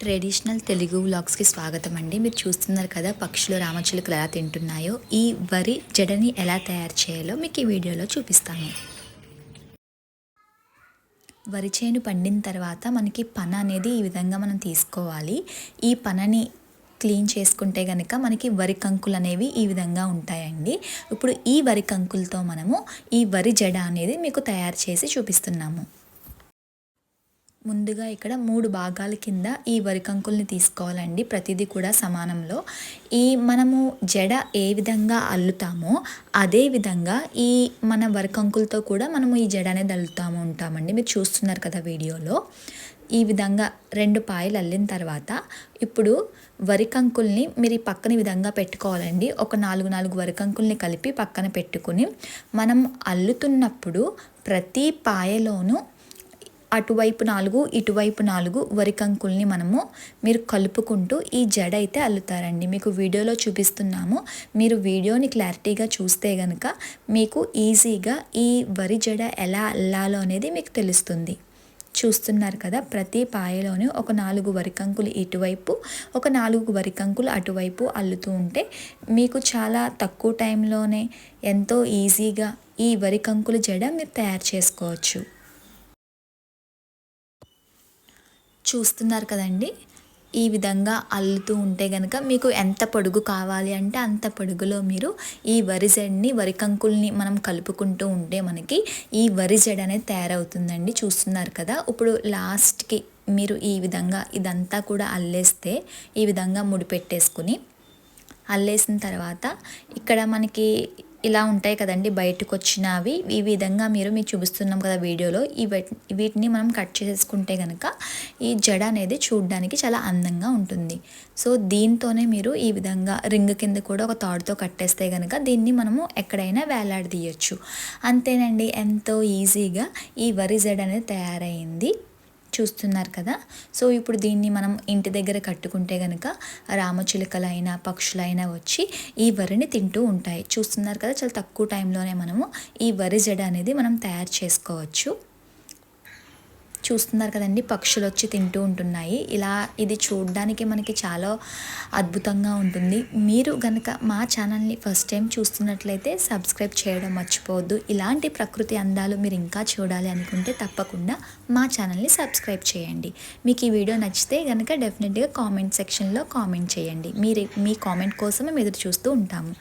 Traditional Telugu వ్లాగ్స్కి స్వాగతం అండి. మీరు చూస్తున్నారు కదా పక్షులు రామచిలుకలు ఎలా తింటున్నాయో ఈ వరి జడని ఎలా తయారు చేయాలో మీకు ఈ వీడియోలో చూపిస్తాను. వరి చేను పండిన తర్వాత మనకి పన అనేది ఈ విధంగా మనం తీసుకోవాలి. ఈ పనని క్లీన్ చేసుకుంటే కనుక మనకి వరి కంకులు అనేవి ఈ విధంగా ఉంటాయండి. ఇప్పుడు ఈ వరి కంకులతో మనము ఈ వరి జడ అనేది మీకు తయారు చేసి చూపిస్తున్నాము. ముందుగా ఇక్కడ మూడు భాగాల కింద ఈ వరి కంకుల్ని తీసుకోవాలండి. ప్రతిదీ కూడా సమానంలో. ఈ మనము జడ ఏ విధంగా అల్లుతామో అదే విధంగా ఈ మన వరి కంకులతో కూడా మనము ఈ జడ అనేది అల్లుతాము ఉంటామండి. మీరు చూస్తున్నారు కదా వీడియోలో. ఈ విధంగా రెండు పాయలు అల్లిన తర్వాత ఇప్పుడు వరి కంకుల్ని మీరు పక్కన విధంగా పెట్టుకోవాలండి. ఒక నాలుగు నాలుగు వరి కంకుల్ని కలిపి పక్కన పెట్టుకుని మనం అల్లుతున్నప్పుడు ప్రతి పాయలోనూ అటువైపు నాలుగు ఇటువైపు నాలుగు వరి కంకుల్ని మనము మీరు కలుపుకుంటూ ఈ జడ అయితే అల్లుతారండి. మీకు వీడియోలో చూపిస్తున్నాము. మీరు వీడియోని క్లారిటీగా చూస్తే కనుక మీకు ఈజీగా ఈ వరి జడ ఎలా అల్లాలో అనేది మీకు తెలుస్తుంది. చూస్తున్నారు కదా ప్రతి పాయలోనే ఒక నాలుగు వరికంకులు ఇటువైపు ఒక నాలుగు వరికంకులు అటువైపు అల్లుతూ ఉంటే మీకు చాలా తక్కువ టైంలోనే ఎంతో ఈజీగా ఈ వరికంకుల జడ మీరు తయారు చేసుకోవచ్చు. చూస్తున్నారు కదండి. ఈ విధంగా అల్లుతూ ఉంటే కనుక మీకు ఎంత పొడుగు కావాలి అంటే అంత పొడుగులో మీరు ఈ వరి జడ్ని వరి కంకుల్ని మనం కలుపుకుంటూ ఉంటే మనకి ఈ వరి జడ అనేది తయారవుతుందండి. చూస్తున్నారు కదా. ఇప్పుడు లాస్ట్కి మీరు ఈ విధంగా ఇదంతా కూడా అల్లేస్తే ఈ విధంగా ముడిపెట్టేసుకుని అల్లేసిన తర్వాత ఇక్కడ మనకి ఇలా ఉంటాయి కదండి బయటకు వచ్చినవి ఈ విధంగా మీరు మీకు చూపిస్తున్నాం కదా వీడియోలో. ఈ వీటిని మనం కట్ చేసుకుంటే కనుక ఈ జడ అనేది చూడడానికి చాలా అందంగా ఉంటుంది. సో దీంతోనే మీరు ఈ విధంగా రింగ్ కింద కూడా ఒక తాడుతో కట్టేస్తే కనుక దీన్ని మనము ఎక్కడైనా వేలాడదీయచ్చు. అంతేనండి ఎంతో ఈజీగా ఈ వరి జడ అనేది తయారైంది. చూస్తున్నారు కదా. సో ఇప్పుడు దీన్ని మనం ఇంటి దగ్గర కట్టుకుంటే కనుక రామచిలుకలైనా పక్షులైనా వచ్చి ఈ వరిని తింటూ ఉంటాయి. చూస్తున్నారు కదా చాలా తక్కువ టైంలోనే మనము ఈ వరి జడ అనేది మనం తయారు చేసుకోవచ్చు. చూస్తున్నారు కదండి పక్షులు వచ్చి తింటూ ఉంటున్నాయి. ఇలా ఇది చూడడానికి మనకి చాలా అద్భుతంగా ఉంటుంది. మీరు కనుక మా ఛానల్ని ఫస్ట్ టైం చూస్తున్నట్లయితే సబ్స్క్రైబ్ చేయడం మర్చిపోవద్దు. ఇలాంటి ప్రకృతి అందాలు మీరు ఇంకా చూడాలి అనుకుంటే తప్పకుండా మా ఛానల్ని సబ్స్క్రైబ్ చేయండి. మీకు ఈ వీడియో నచ్చితే కనుక డెఫినెట్గా కామెంట్ సెక్షన్లో కామెంట్ చేయండి. మీరు మీ కామెంట్ కోసం మేము ఎదురు చూస్తూ ఉంటాము.